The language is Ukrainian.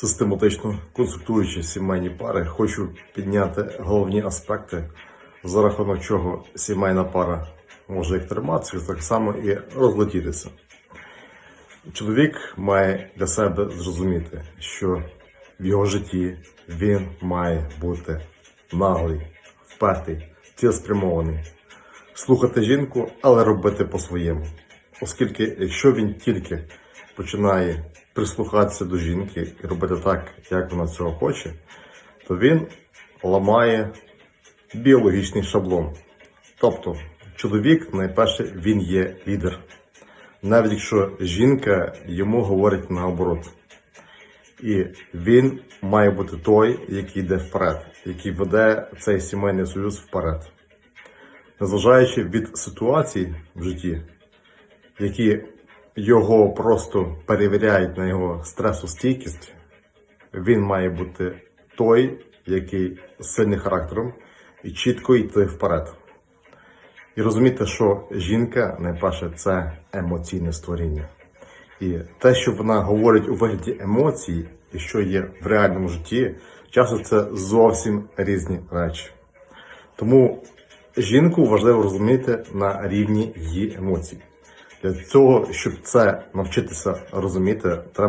Систематично консультуючи сімейні пари, хочу підняти головні аспекти, за рахунок чого сімейна пара може як триматися, так само і розлетітися. Чоловік має для себе зрозуміти, що в його житті він має бути наглий, впертий, цілеспрямований, слухати жінку, але робити по-своєму. Оскільки, якщо він тільки починає прислухатися до жінки і робити так, як вона цього хоче, то він ламає біологічний шаблон. Тобто, чоловік, найперше, він є лідер. Навіть якщо жінка йому говорить наоборот. І він має бути той, який йде вперед, який веде цей сімейний союз вперед. Незважаючи від ситуацій в житті, які його просто перевіряють на його стресостійкість, він має бути той, який з сильним характером і чітко йти вперед. І розуміти, що жінка найперше це емоційне створіння. І те, що вона говорить у вигляді емоцій, і що є в реальному житті, часто це зовсім різні речі. Тому жінку важливо розуміти на рівні її емоцій. Для цього, щоб це навчитися розуміти, треба.